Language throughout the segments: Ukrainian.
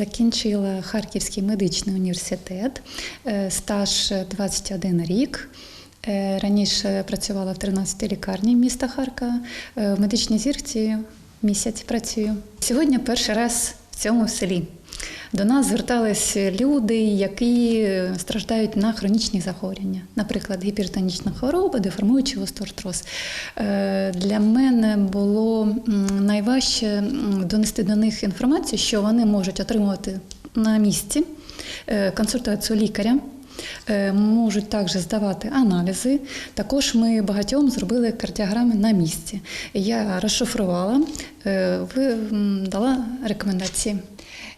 закінчила Харківський медичний університет, е, стаж 21 рік. Е, Раніше працювала в 13-й лікарні міста Харкова. Е, В медичній зірці місяць працюю. Сьогодні перший раз в цьому селі. До нас звертались люди, які страждають на хронічні захворювання, наприклад, гіпертонічна хвороба, деформуючий остеоартроз. Е, Для мене було найважче донести до них інформацію, що вони можуть отримувати на місці е, консультацію лікаря. Е, Можуть також здавати аналізи. Також ми багатьом зробили кардіограми на місці. Я розшифрувала, е, дала рекомендації.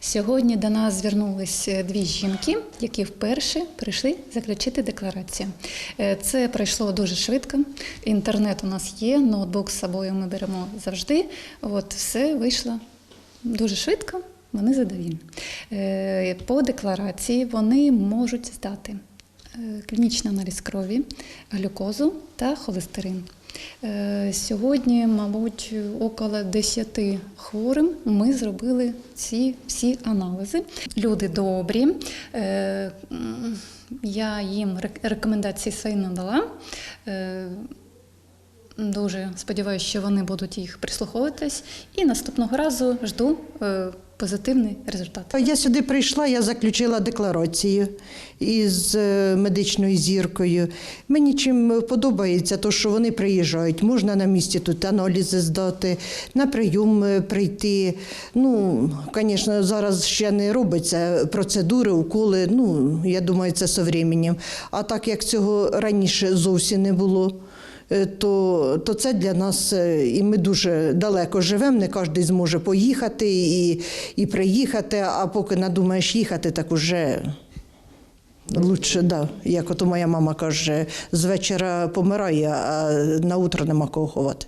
Сьогодні до нас звернулись дві жінки, які вперше прийшли заключити декларацію. Е, Це пройшло дуже швидко. Інтернет у нас є, ноутбук з собою ми беремо завжди. От все вийшло дуже швидко. Вони задовільні. Е, По декларації вони можуть здати е, клінічний аналіз крові, глюкозу та холестерин. Е, Сьогодні, мабуть, около 10 хворим ми зробили ці всі аналізи. Люди добрі. Е, Я їм рекомендації свої надала. Дуже сподіваюся, що вони будуть їх прислуховуватись. І наступного разу жду е, позитивний результат. Я сюди прийшла, я заключила декларацію із е, медичною зіркою. Мені чим подобається, то що вони приїжджають. Можна на місці тут аналізи здати, на прийом е, прийти. Ну, звісно, зараз ще не робиться процедури, уколи. Ну, я думаю, це з временем. А так як цього раніше зовсім не було. Е, То, то це для нас, е, і ми дуже далеко живемо, не кожен зможе поїхати і, і приїхати, а поки надумаєш їхати, так уже лучше, да. Як ото моя мама каже, з вечора помирає, а на утро нема кого ховати.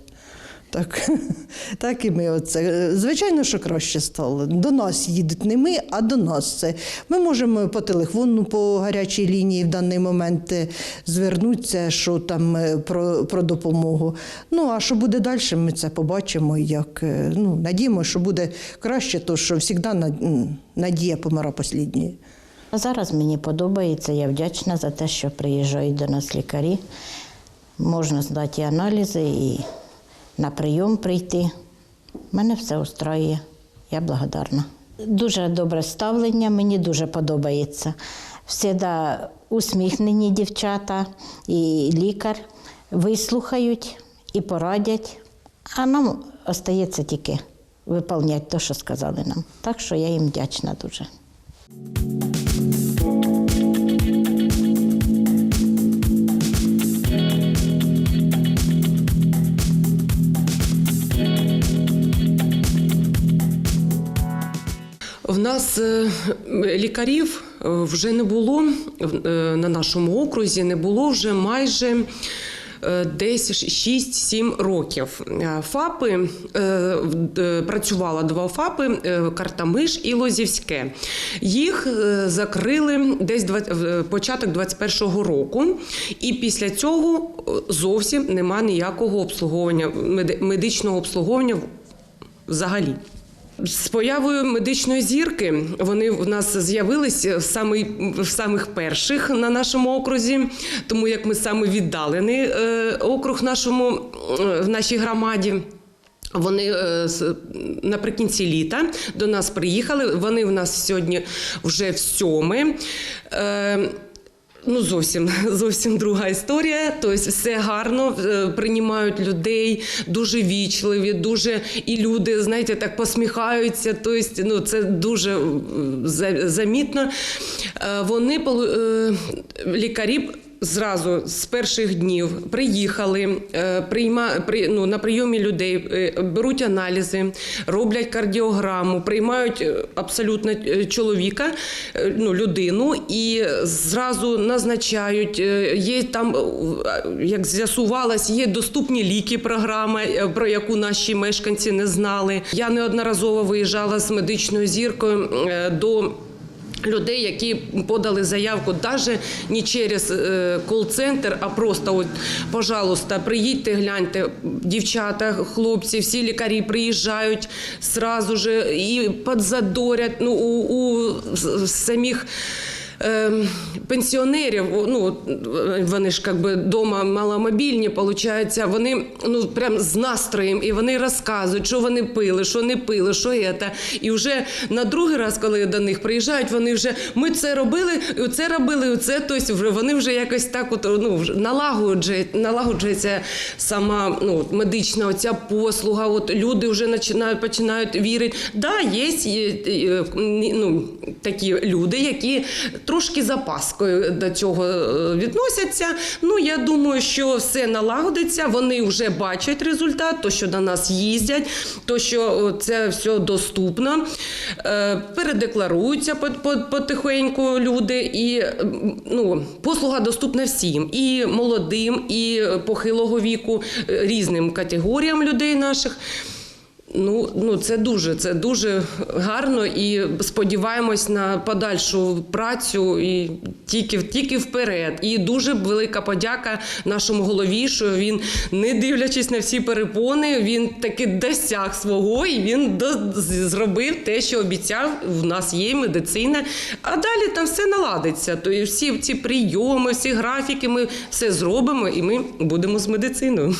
Так, так і ми оце. Звичайно, що краще стало. До нас їдуть не ми, а до нас це. Ми можемо по телефону, по гарячій лінії в даний момент е, звернутися, що там е, про, про допомогу. Ну, а що буде далі, ми це побачимо. Як, е, ну, надіємося, що буде краще, то що завжди надія помира послідньою. А зараз мені подобається, я вдячна за те, що приїжджають до нас лікарі. Можна здати аналізи і на прийом прийти. Мене все устраює. Я благодарна. Дуже добре ставлення, мені дуже подобається. Всіда усміхнені дівчата і лікар вислухають і порадять, а нам остається тільки виконувати те, що сказали нам. Так що я їм вдячна дуже. В нас е, лікарів е, вже не було е, на нашому окрузі, не було вже майже. Десь 6-7 років. ФАПи е, два ФАПи Картамиш і Лозівське. Їх закрили десь початок 21-го року, і після цього зовсім нема ніякого обслуговування медичного обслуговування взагалі. З появою медичної зірки вони в нас з'явились в, самий, в самих перших на нашому окрузі, тому як ми саме віддалений е, округ нашому, е, в нашій громаді. Вони е, наприкінці літа до нас приїхали. Вони в нас сьогодні вже в сьоме. Ну, зовсім зовсім друга історія. Тобто, все гарно е, приймають людей, дуже вічливі, дуже і люди, знаєте, так посміхаються. Тобто, ну, це дуже замітно. Е, Вони е, лікарі. Зразу з перших днів приїхали е, прийма, при, ну, на прийомі людей, е, беруть аналізи, роблять кардіограму, приймають е, абсолютно чоловіка, ну, людину, і зразу назначають. Є там, як з'ясувалось, є доступні ліки. Програма, про яку наші мешканці не знали. Я неодноразово виїжджала з медичною зіркою до. Людей, які подали заявку навіть не через е, кол-центр, а просто от, пожалуйста, приїдьте, гляньте, дівчата, хлопці, всі лікарі приїжджають сразу же і подзадорять ну, у, у самих. Ем, пенсіонерів, ну вони ж як би дома маломобільні, виходить, вони ну прям з настроєм, і вони розказують, що вони пили, що не пили, що це. І вже на другий раз, коли до них приїжджають, вони вже ми це робили, це робили, це. Тобто вже вони вже якось так от, ну, налагоджує, налагоджується сама ну, медична оця послуга. От люди вже починають починають вірити. Да, є е, ну, такі люди, які трошки з опаскою до цього е, відносяться. Ну я думаю, що все налагодиться. Вони вже бачать результат, то що до нас їздять, то що це все доступно. Е, Передекларуються по- по- потихеньку люди, і ну, послуга доступна всім, і молодим, і похилого віку, е, різним категоріям людей наших. Ну, ну це дуже, це дуже гарно і сподіваємось на подальшу працю і тільки, тільки вперед. І дуже велика подяка нашому голові, що він, не дивлячись на всі перепони, він таки досяг свого і він до, зробив те, що обіцяв. В нас є медицина. А далі там все наладиться. То і всі ці прийоми, всі графіки, ми все зробимо, і ми будемо з медициною.